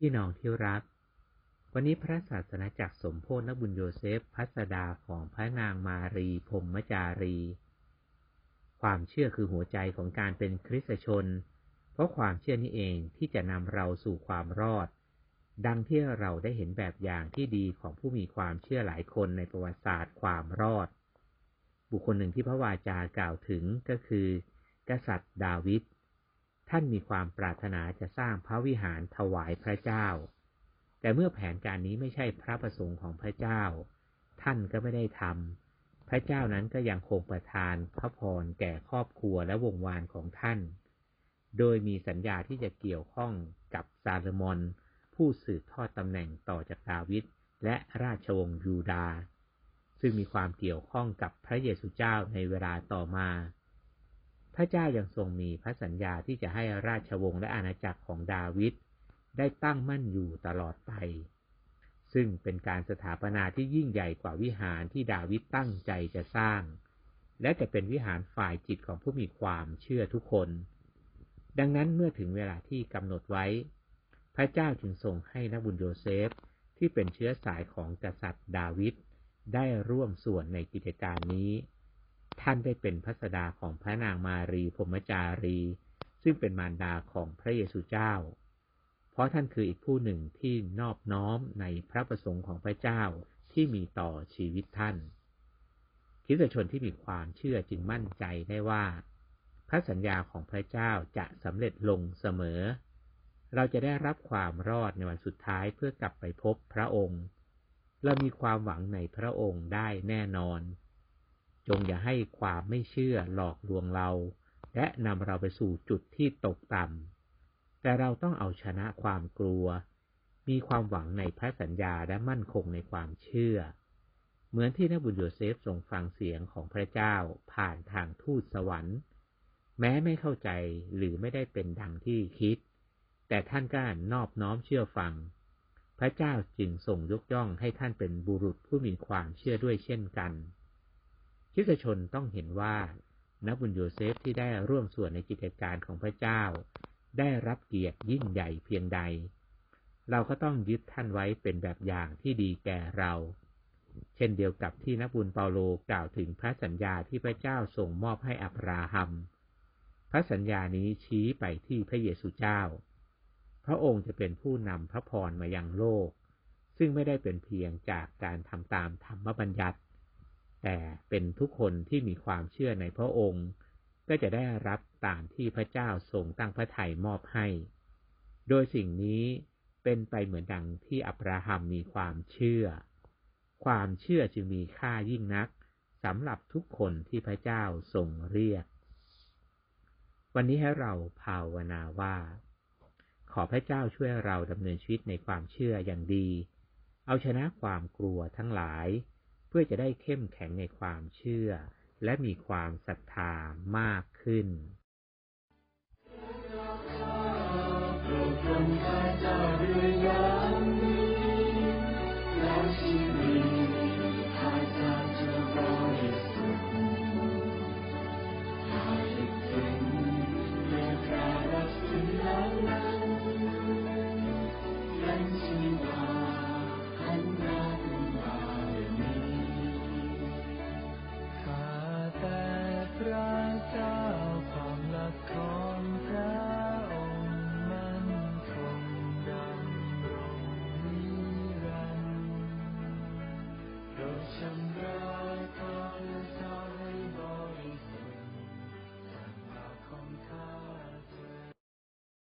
พี่น้องที่รัก วันนี้พระศาสนาจักรสมโพธินบุญโยเซฟพัสดาของพระนางมารีพรหมจารี ความเชื่อคือหัวใจของการเป็นคริสตชน เพราะความเชื่อนี้เองที่จะนำเราสู่ความรอด ดังที่เราได้เห็นแบบอย่างที่ดีของผู้มีความเชื่อหลายคนในประวัติศาสตร์ความรอด บุคคลหนึ่งที่พระวาจากล่าวถึงก็คือ กษัตริย์ดาวิด ท่านมีความปรารถนาจะสร้างพระวิหารถวายพระเจ้า แต่เมื่อแผนการนี้ไม่ใช่พระประสงค์ของพระเจ้า ท่านก็ไม่ได้ทำ พระเจ้านั้นก็ยังคงประทานพระพรแก่ครอบครัวและวงวานของท่าน โดยมีสัญญาที่จะเกี่ยวข้องกับซาลมอน ผู้สืบทอดตำแหน่งต่อจากดาวิดและราชวงศ์ยูดา ซึ่งมีความเกี่ยวข้องกับพระเยซูเจ้าในเวลาต่อมา พระเจ้ายังทรงมีพระสัญญาที่จะให้ราชวงศ์และอาณาจักรของดาวิดได้ตั้งมั่นอยู่ตลอดไป ซึ่งเป็นการสถาปนาที่ยิ่งใหญ่กว่าวิหารที่ดาวิดตั้งใจจะสร้าง และจะเป็นวิหารฝ่ายจิตของผู้มีความเชื่อทุกคน ดังนั้นเมื่อถึงเวลาที่กำหนดไว้ พระเจ้าจึงทรงให้นักบุญโยเซฟที่เป็นเชื้อสายของกษัตริย์ดาวิดได้ร่วมส่วนในกิจการนี้ ท่านได้เป็นพัสดาของพระนางมารีพรมจารี ซึ่งเป็นมารดาของพระเยซูเจ้า เพราะท่านคืออีกผู้หนึ่งที่นอบน้อมในพระประสงค์ของพระเจ้าที่มีต่อชีวิตท่านคิดชนที่มีความเชื่อจึงมั่นใจได้ว่า พระสัญญาของพระเจ้าจะสำเร็จลงเสมอ เราจะได้รับความรอดในวันสุดท้ายเพื่อกลับไปพบพระองค์ เรามีความหวังในพระองค์ได้แน่นอน จงอย่าให้ความไม่เชื่อหลอกลวงเรา และนำเราไปสู่จุดที่ตกต่ำ แต่เราต้องเอาชนะความกลัว มีความหวังในพระสัญญาและมั่นคงในความเชื่อ เหมือนที่นบุญโยเซฟทรงฟังเสียงของพระเจ้าผ่านทางทูตสวรรค์ แม้ไม่เข้าใจหรือไม่ได้เป็นดังที่คิด แต่ท่านก็นอบน้อมเชื่อฟัง พระเจ้าจึงส่งยกย่องให้ท่านเป็นบุรุษผู้มีความเชื่อด้วยเช่นกัน คิสชนต้องเห็นว่านักบุญโยเซฟที่ได้ร่วมส่วนในกิจการของพระเจ้า ได้รับเกียรติยิ่งใหญ่เพียงใด เราก็ต้องยึดท่านไว้เป็นแบบอย่างที่ดีแก่เรา เช่นเดียวกับที่นักบุญเปาโลกล่าวถึงพระสัญญาที่พระเจ้าส่งมอบให้อับราฮัม พระสัญญานี้ชี้ไปที่พระเยซูเจ้า พระองค์จะเป็นผู้นำพระพรมายังโลก ซึ่งไม่ได้เป็นเพียงจากการทำตามธรรมบัญญัติ แต่เป็นทุกคนที่มีความเชื่อในพระองค์ ก็จะได้รับตามที่พระเจ้าทรงตั้งพระทัยมอบให้ โดยสิ่งนี้เป็นไปเหมือนดังที่อับราฮัมมีความเชื่อ ความเชื่อจึงมีค่ายิ่งนักสำหรับทุกคนที่พระเจ้าทรงเรียก วันนี้ให้เราภาวนาว่า ขอพระเจ้าช่วยเราดำเนินชีวิตในความเชื่ออย่างดี เอาชนะความกลัวทั้งหลาย พื่อจะได้เข้มแข็งในความเชื่อ และมีความศรัทธามากขึ้น